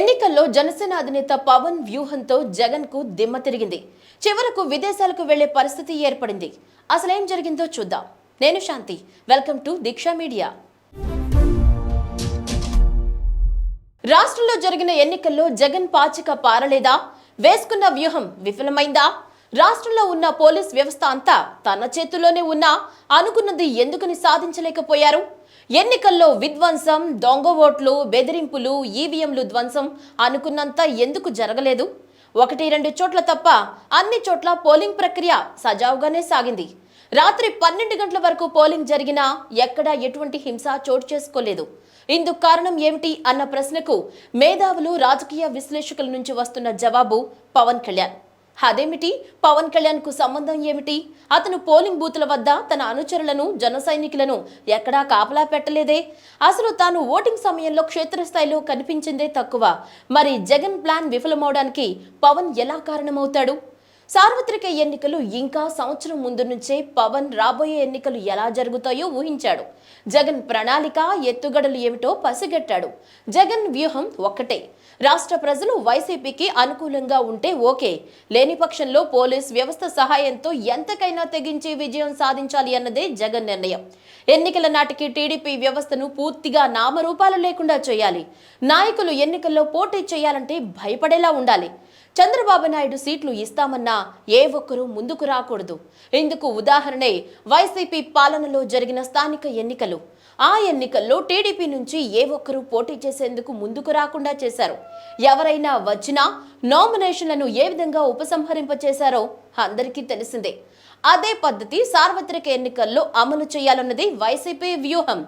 ఎన్నికల్లో జనసేన అధినేత పవన్ వ్యూహంతో జగన్కు దిమ్మ తిరిగింది. చివరకు విదేశాలకు వెళ్ళే పరిస్థితి ఏర్పడింది. అసలేం జరిగిందో చూద్దాం. నేను Shanti. Welcome to Deeksha media. రాష్ట్రంలో జరిగిన ఎన్నికల్లో జగన్ పాచిక పారలేదా? వేసుకున్న వ్యూహం విఫలమైందా? రాష్ట్రంలో ఉన్న పోలీస్ వ్యవస్థ అంతా తన చేతుల్లోనే ఉన్నా? అనుకున్నది ఎందుకని సాధించలేకపోయారు? ఎన్నికల్లో విధ్వంసం దొంగ ఓట్లు బెదిరింపులు ఈవీఎంలు ధ్వంసం అనుకున్నంత ఎందుకు జరగలేదు? ఒకటి రెండు చోట్ల తప్ప అన్ని చోట్ల పోలింగ్ ప్రక్రియ సజావుగానే సాగింది. రాత్రి పన్నెండు గంటల వరకు పోలింగ్ జరిగినా ఎక్కడా ఎటువంటి హింస చోటు చేసుకోలేదు. ఇందుకు కారణం ఏమిటి అన్న ప్రశ్నకు మేధావులు రాజకీయ విశ్లేషకుల నుంచి వస్తున్న జవాబు పవన్ కళ్యాణ్. అదేమిటి? పవన్ కళ్యాణ్కు సంబంధం ఏమిటి? అతను పోలింగ్ బూతుల వద్ద తన అనుచరులను జన సైనికులను ఎక్కడా కాపలా పెట్టలేదే? అసలు తాను ఓటింగ్ సమయంలో క్షేత్రస్థాయిలో కనిపించిందే తక్కువ. మరి జగన్ ప్లాన్ విఫలమవడానికి పవన్ ఎలా కారణమవుతాడు? సార్వత్రిక ఎన్నికలు ఇంకా సంవత్సరం ముందు నుంచే పవన్ రాబోయే ఎన్నికలు ఎలా జరుగుతాయో ఊహించాడు. జగన్ ప్రణాళిక ఎత్తుగడలు ఏమిటో పసిగట్టాడు. జగన్ వ్యూహం ఒక్కటే. రాష్ట్ర ప్రజలు వైసీపీకి అనుకూలంగా ఉంటే ఓకే. లేని పక్షంలో పోలీస్ వ్యవస్థ సహాయంతో ఎంతకైనా తెగించి విజయం సాధించాలి అన్నదే జగన్ నిర్ణయం. ఎన్నికల నాటికి టీడీపీ వ్యవస్థను పూర్తిగా నామరూపాలు లేకుండా చేయాలి. నాయకులు ఎన్నికల్లో పోటీ చేయాలంటే భయపడేలా ఉండాలి. చంద్రబాబు నాయుడు సీట్లు ఇస్తామన్నా ఏ ఒక్కరూ ముందుకు రాకూడదు. ఇందుకు ఉదాహరణే వైసీపీ పాలనలో జరిగిన స్థానిక ఎన్నికలు. ఆ ఎన్నికల్లో టీడీపీ నుంచి ఏ ఒక్కరూ పోటీ చేసేందుకు ముందుకు రాకుండా చేశారు. ఎవరైనా వచ్చినా నామినేషన్లను ఏ విధంగా ఉపసంహరింపచేశారో అందరికీ తెలిసిందే. అదే పద్ధతి సార్వత్రిక ఎన్నికల్లో అమలు చేయాలన్నది వైసీపీ వ్యూహం.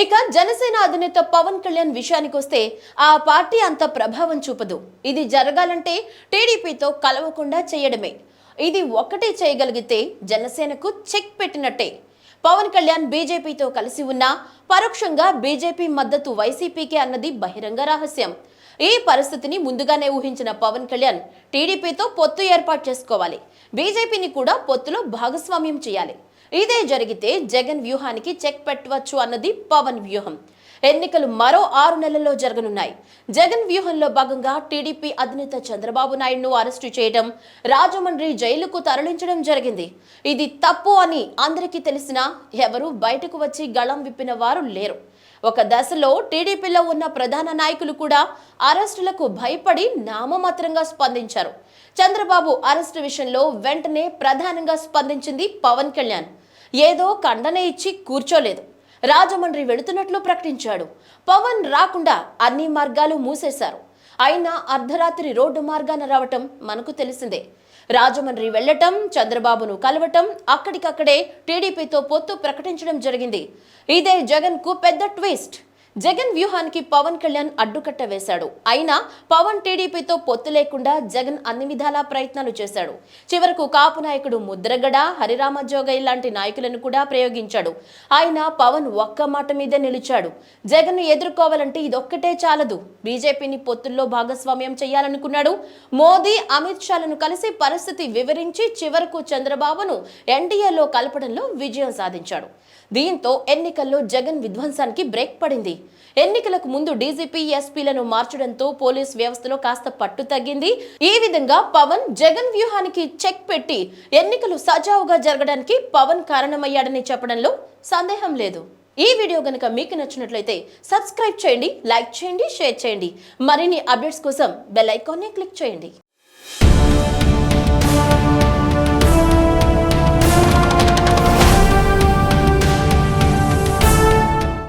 ఇక జనసేన అధినేత పవన్ కళ్యాణ్ విషయానికి వస్తే ఆ పార్టీ అంత ప్రభావం చూపదు. ఇది జరగాలంటే టీడీపీతో కలవకుండా చేయడమే. ఇది ఒక్కటే చేయగలిగితే జనసేనకు చెక్ పెట్టినట్టే. పవన్ కళ్యాణ్ బీజేపీతో కలిసి ఉన్నా పరోక్షంగా బీజేపీ మద్దతు వైసీపీకి అన్నది బహిరంగ రహస్యం. ఈ పరిస్థితిని ముందుగానే ఊహించిన పవన్ కళ్యాణ్ టీడీపీతో పొత్తు ఏర్పాటు చేసుకోవాలి. బీజేపీని కూడా పొత్తులో భాగస్వామ్యం చేయాలి. ఇదే జరిగితే జగన్ వ్యూహానికి చెక్ పెట్టవచ్చు అన్నది పవన్ వ్యూహం. ఎన్నికలు మరో ఆరు నెలల్లో జరగనున్నాయి. జగన్ వ్యూహంలో భాగంగా టీడీపీ అధినేత చంద్రబాబు నాయుడును అరెస్టు చేయడం రాజమండ్రి జైలుకు తరలించడం జరిగింది. ఇది తప్పు అని అందరికీ తెలిసినా ఎవరూ బయటకు వచ్చి గళం విప్పిన వారు లేరు. ఒక దశలో టీడీపీలో ఉన్న ప్రధాన నాయకులు కూడా అరెస్టులకు భయపడి నామమాత్రంగా స్పందించారు. చంద్రబాబు అరెస్టు విషయంలో వెంటనే ప్రధానంగా స్పందించింది పవన్ కళ్యాణ్. ఏదో ఖండన ఇచ్చి కూర్చోలేదు. రాజమండ్రి వెళుతున్నట్లు ప్రకటించాడు. పవన్ రాకుండా అన్ని మార్గాలు మూసేశారు. అయినా అర్ధరాత్రి రోడ్డు మార్గాన రావటం మనకు తెలిసిందే. రాజమండ్రి వెళ్ళటం చంద్రబాబును కలవటం అక్కడికక్కడే టీడీపీతో పొత్తు ప్రకటించడం జరిగింది. ఇదే జగన్కు పెద్ద ట్విస్ట్. జగన్ వ్యూహానికి పవన్ కళ్యాణ్ అడ్డుకట్ట వేశాడు. అయినా పవన్ టీడీపీతో పొత్తు లేకుండా జగన్ అన్ని విధాలా ప్రయత్నాలు చేశాడు. చివరకు కాపు నాయకుడు ముద్రగడ హరిరామ జోగయ్య లాంటి నాయకులను కూడా ప్రయోగించాడు. ఆయన పవన్ ఒక్క మాట మీదే నిలిచాడు. జగన్ ఎదుర్కోవాలంటే ఇదొక్కటే చాలదు. బీజేపీని పొత్తుల్లో భాగస్వామ్యం చేయాలనుకున్నాడు. మోదీ అమిత్ షాలను కలిసి పరిస్థితి వివరించి చివరకు చంద్రబాబును ఎన్డీఏలో కలపడంలో విజయం సాధించాడు. దీంతో ఎన్నికల్లో జగన్ విధ్వంసానికి బ్రేక్ పడింది. ఎన్నికలకు ముందు డీజీపీ ఎస్పీలను మార్చడంతో పోలీస్ వ్యవస్థలో కాస్త పట్టు తగ్గింది. ఈ విధంగా పవన్ జగన్ వ్యూహానికి చెక్ పెట్టి ఎన్నికలు సజావుగా జరగడానికి పవన్ కారణమయ్యాడని చెప్పడంలో సందేహం లేదు. ఈ వీడియో గనుక మీకు నచ్చినట్లయితే సబ్స్క్రైబ్ చేయండి లైక్ చేయండి షేర్ చేయండి. మరిన్ని అప్డేట్స్ కోసం బెల్ ఐకాన్ని క్లిక్ చేయండి.